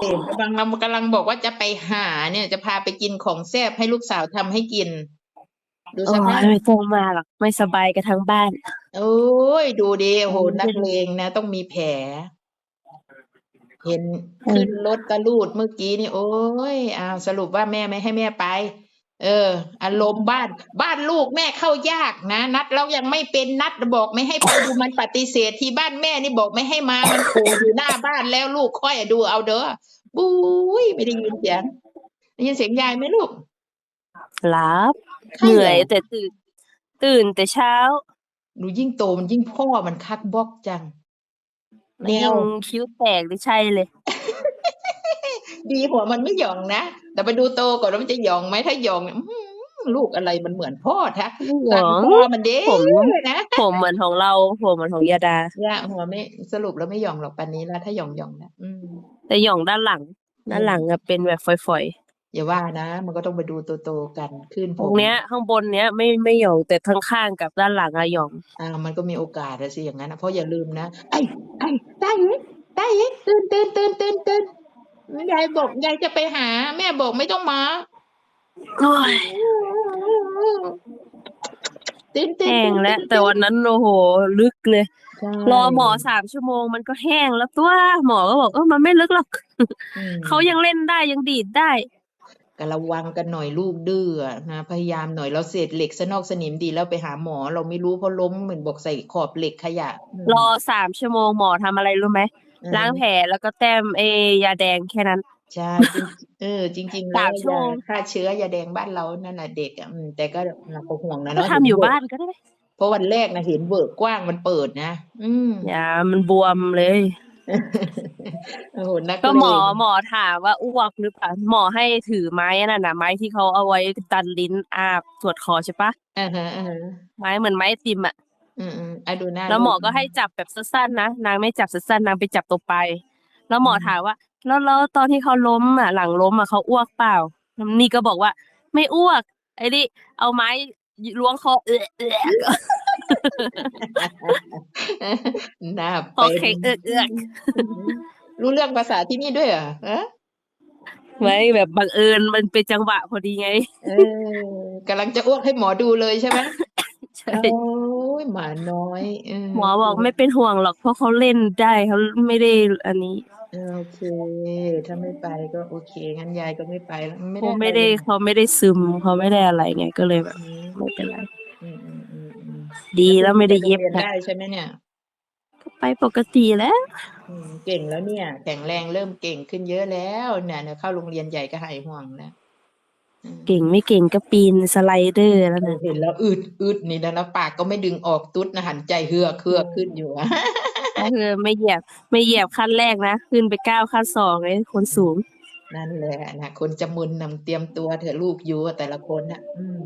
เด็กกำลังเรากำลังบอกว่าจะไปหาเนี่ย จะพาไปกินของแซ่บให้ลูกสาวทำให้กิน ดูโอ้สภาพยไม่ต้องมาหรอกไม่สบายกันทั้งบ้าน โอ้ยดูดิโอ้โหอืมนักเลงนะต้องมีแผล เห็นอืมขึ้นรถกระลูดเมื่อกี้นี่ โอ้ยอ้าวสรุปว่าแม่ไม่ให้แม่ไป เออ อารมณ์บ้าน บ้านลูกแม่เข้ายากนะนัดแล้วยังไม่เป็นนัดบอกไม่ให้ไปดูมันปฏิเสธที่บ้านแม่นี่บอกไม่ให้มามันโผล่อยู่หน้าบ้านแล้วลูกค่อยดูเอาเด้อบุ้ยไม่ได้ยินเสียงได้ยินเสียงยายไหมลูกหลับใช่เหนื่อยเหรอแต่ตื่น ตื่นแต่เช้าหนูยิ่งโตมันยิ่งพ่อมันคักบล็อกจังแนยิ่วงคิ้วแตกหรือใช่เลย ดีหัวมันไม่หย่องนะ แต่ไปดูโตก่อนว่ามันจะหย่องไหมถ้าหย่องเนี่ยอื้อหือลูกอะไรมันเหมือนพ่อแท้หสั่วงงพ่อมันเด้ผมนะผมเหมือนของเราผมเหมือนของยาดาย่าหัวไม่สรุปแล้วไม่หย่องหรอกปันนี้แล้วถ้าหย่องหย่องนะอืมแต่หย่องด้านหลัง ด้านหลังอะเป็นแบบฝอยอย่าว่านะ มันก็ต้องไปดูโตๆกันขึ้นๆผตรงมเนี้ย ข้างบนเนี้ยไม่ไม่หย่องแต่ข้างข้างๆกับด้านหลังอะหย่องอ่ามันก็มีโอกาสอะสิอย่างนั้นนะเพราะอย่าลืมนะไอ้ไอ้ตายเอ้ยตายเอ้ยตื่นตื่นตื่นตื่นตื่น ยายบอกยายจะไปหา แม่บอกไม่ต้องมาโอ้ยตื่นตื่นแห้งตื่นแล้วตื่นแต่วันนั้นโอ้โหลึกเลยใช่รอหมอสามชั่วโมงมันก็แห้งแล้วตัวหมอก็บอกเออมันไม่ลึกหรอกอืมเขายังเล่นได้ยังดีดได้ก็ระวังกันหน่อยลูกดื้ออะนะพยายามหน่อยเราเศษเหล็กสนอกสนิมดีแล้วไปหาหมอ เราไม่รู้เพราะล้มเหมือนบอกใส่ขอบเหล็กขยะอืมรอสามชั่วโมงหมอทำอะไรรู้ไหมเออ ล้างแผลแล้วก็แต้มเอยาแดงแค่นั้น ใช่จริงเออ จริง ๆ แล้สาวมชั่วยาโมงฆ่าเชื้อยาแดงบ้านเรานั่นน่ะเด็กอะอืมแต่ก็เราก็ห่วงนะก็เนาะทำอยู่เห็เวิร์กบ้านก็ได้เพราะวันแรกนะเห็นเบิกกว้างมันเปิดนะ อืมอย่ามันบวมเลยโอ้โหนักก็เลหมองหมอถามว่าอ้วกหรือเปล่าหมอให้ถือไม้นั่นน่ะไม้ที่เขาเอาไว้ดันลิ้นอาบตรวจคอใช่ปะอ่าฮะอ่าฮะไม้เหมือนไม้ไอติมอะ อืมอืมอะดูหน้าแล้วหมอลูก็ให้จับแบบสั้นๆนะนางไม่จับสั้นๆนางไปจับตัวไป แล้วหมอถามว่า แล้วแล้วตอนที่เขาล้มอะ หลังล้มอะเขาอ้วกเปล่านี่ก็บอกว่า ไม่อ้วก ไอ้นี่เอาไม้ล้วงคอเออเออหน้าคอเป็นแข็งเอือกเอือกรู้เรื่องภาษาที่นี่ด้วยเหรอเออไม่แบบบังเอิญมันเป็นจังหวะพอดีไงเออกำลังจะอ้วกให้หมอดูเลยใช่ไหมใช่โอ้ ยหมาน้อยเหมอบอกไม่เป็นห่วงหรอกเพราะเขาเล่นได้เขาไม่ได้อันนี้เออโอเค ถ้าไม่ไปก็โอเคงั้นยายก็ไม่ไปแล้วไม่เขาได้ไม่ได้อะไรเขาไม่ได้ซึมเขาไม่ได้อะไรไงก็เลยแบบอืมไม่เป็นไรอืมอืมอืมอืมดีแล้วไม่ได้เย็บปโรงรียนค่ะได้ใช่ไหมเนี่ยก็ไปปกติแล้วอืมเก่งแล้วเนี่ย แข็งแรงเริ่มเก่งขึ้นเยอะแล้วเนี่ยเนี่ยเข้าโรงเรียนใหญ่ก็หายห่วงแล้วอืม เก่งไม่เก่งก็ปีนสไลเดอร์แล้วนะเห็นแล้วอืดอืดนี่นะแล้วปากก็ไม่ดึงออกตุ๊ดนะหันใจเฮือกเฮือกขึ้นอยู่อะก็คือไม่เหยียบไม่เหยียบขั้นแรกนะ ขึ้นไปก้าวขั้นสองไอ้คนสูง นั่นแหละนะคนจะมึนนำเตรียมตัวเถอะลูกอยู่อะแต่ละคนน่ะอืม